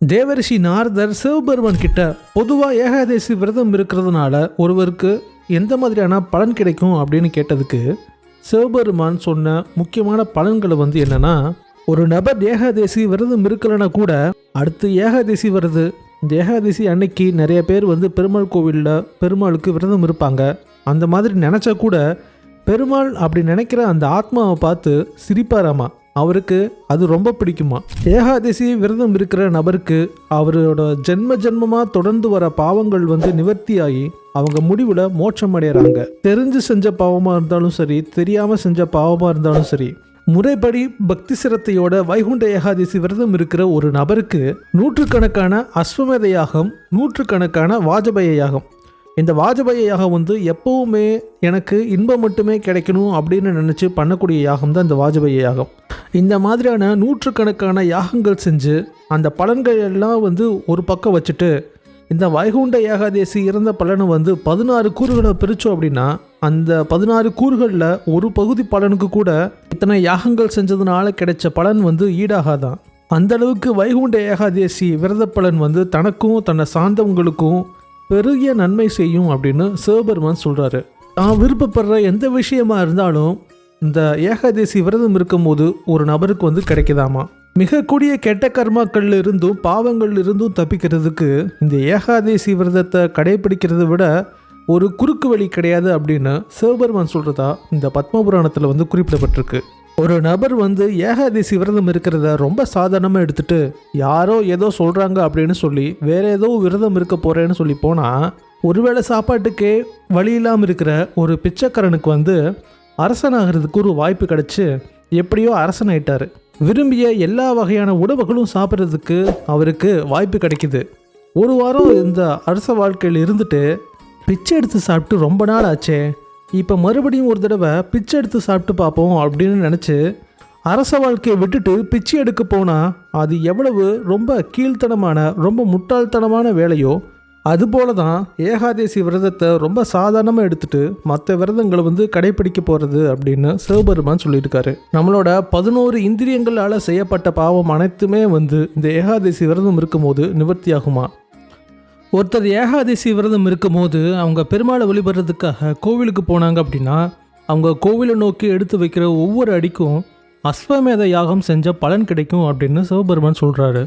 தேவரிஷி நாரதர் சிவபெருமான் கிட்ட பொதுவாக ஏகாதேசி விரதம் இருக்கிறதுனால ஒருவருக்கு எந்த மாதிரியான பலன் கிடைக்கும் அப்படின்னு கேட்டதுக்கு சிவபெருமான் சொன்ன முக்கியமான பலன்கள் வந்து என்னன்னா ஒரு நபர் ஏகாதேசி விரதம் இருக்கலைன்னா கூட அடுத்து ஏகாதேசி வருது. இந்த ஏகாதேசி அன்னைக்கு நிறைய பேர் வந்து பெருமாள் கோவிலில் பெருமாளுக்கு விரதம் இருப்பாங்க. அந்த மாதிரி நினச்சா கூட பெருமாள் அப்படி நினைக்கிற அந்த ஆத்மாவை பார்த்து சிரிப்பாராமா? அவருக்கு அது ரொம்ப பிடிக்குமா? ஏகாதசி விரதம் இருக்கிற நபருக்கு அவரோட ஜென்ம ஜென்மமாக தொடர்ந்து வர பாவங்கள் வந்து நிவர்த்தியாகி அவங்க முடிவில் மோட்சம் அடையறாங்க தெரிஞ்சு செஞ்ச பாவமாக இருந்தாலும் சரி தெரியாமல் செஞ்ச பாவமாக இருந்தாலும் சரி முறைப்படி பக்தி சிரத்தையோட வைகுண்ட ஏகாதசி விரதம் இருக்கிற ஒரு நபருக்கு நூற்றுக்கணக்கான அஸ்வமேத யாகம் நூற்றுக்கணக்கான வாஜபேய யாகம் இந்த வாஜ்பாய் யாகம் வந்து எப்பவுமே எனக்கு இன்பம் மட்டுமே கிடைக்கணும் அப்படின்னு நினச்சி பண்ணக்கூடிய யாகம் தான் இந்த வாஜபேய யாகம். இந்த மாதிரியான நூற்றுக்கணக்கான யாகங்கள் செஞ்சு அந்த பலன்கள் எல்லாம் வந்து ஒரு பக்கம் வச்சுட்டு இந்த வைகுண்ட ஏகாதேசி இறந்த பலனை வந்து பதினாறு கூறுகளை பிரித்தோம் அப்படின்னா அந்த பதினாறு கூறுகளில் ஒரு பகுதி பலனுக்கு கூட இத்தனை யாகங்கள் செஞ்சதுனால கிடைச்ச பலன் வந்து ஈடாகாதான். அந்த அளவுக்கு வைகுண்ட ஏகாதேசி விரத பலன் வந்து தனக்கும் தன்னை சார்ந்தவங்களுக்கும் பெருகிய நன்மை செய்யும் அப்படின்னு சிவபெருமான் சொல்கிறாரு தான் விருப்பப்படுற எந்த விஷயமா இருந்தாலும் இந்த ஏகாதேசி விரதம் இருக்கும்போது ஒரு நபருக்கு வந்து கிடைக்குதாமா? மிக கூடிய கெட்ட கர்மாக்கள்ல இருந்தும் பாவங்கள்ல இருந்தும் தப்பிக்கிறதுக்கு இந்த ஏகாதேசி விரதத்தை கடைபிடிக்கிறத விட ஒரு குறுக்கு வழி கிடையாது அப்படின்னு சிவபெருமான் சொல்கிறதா இந்த பத்மபுராணத்தில் வந்து குறிப்பிடப்பட்டிருக்கு. ஒரு நபர் வந்து ஏகாதசி விரதம் இருக்கிறத ரொம்ப சாதாரணமாக எடுத்துட்டு யாரோ ஏதோ சொல்கிறாங்க அப்படின்னு சொல்லி வேற ஏதோ விரதம் இருக்க போகிறேன்னு சொல்லி போனால் ஒருவேளை சாப்பாட்டுக்கே வழி இல்லாமல் இருக்கிற ஒரு பிச்சைக்காரனுக்கு வந்து அரசனாகிறதுக்கு ஒரு வாய்ப்பு கிடச்சி எப்படியோ அரசனாயிட்டார். விரும்பிய எல்லா வகையான உணவுகளும் சாப்பிட்றதுக்கு அவருக்கு வாய்ப்பு கிடைக்குது. ஒரு வாரம் இந்த அரச வாழ்க்கையில் இருந்துட்டு பிச்சை எடுத்து சாப்பிட்டு ரொம்ப நாள் ஆச்சே. இப்போ மறுபடியும் ஒரு தடவை பிச்சை எடுத்து சாப்பிட்டு பார்ப்போம் அப்படின்னு நினச்சி அரச வாழ்க்கையை விட்டுட்டு பிச்சை எடுக்க போனால் அது எவ்வளவு ரொம்ப கீழ்த்தனமான ரொம்ப முட்டாள்தனமான வேலையோ? அதுபோல தான் ஏகாதேசி விரதத்தை ரொம்ப சாதாரணமாக எடுத்துட்டு மற்ற விரதங்களை வந்து கடைபிடிக்க போகிறது அப்படின்னு சிவபெருமான் சொல்லியிருக்காரு. நம்மளோட பதினோரு இந்திரியங்களால் செய்யப்பட்ட பாவம் அனைத்துமே வந்து இந்த ஏகாதேசி விரதம் இருக்கும்போது நிவர்த்தியாகுமா? ஒருத்தர் ஏகாதசி விரதம் இருக்கும்போது அவங்க பெருமாளை வழிபடுறதுக்காக கோவிலுக்கு போனாங்க அப்படின்னா அவங்க கோவிலை நோக்கி எடுத்து வைக்கிற ஒவ்வொரு அடிக்கும் அஸ்வமேத யாகம் செஞ்ச பலன் கிடைக்கும் அப்படின்னு சிவபெருமான் சொல்கிறாரு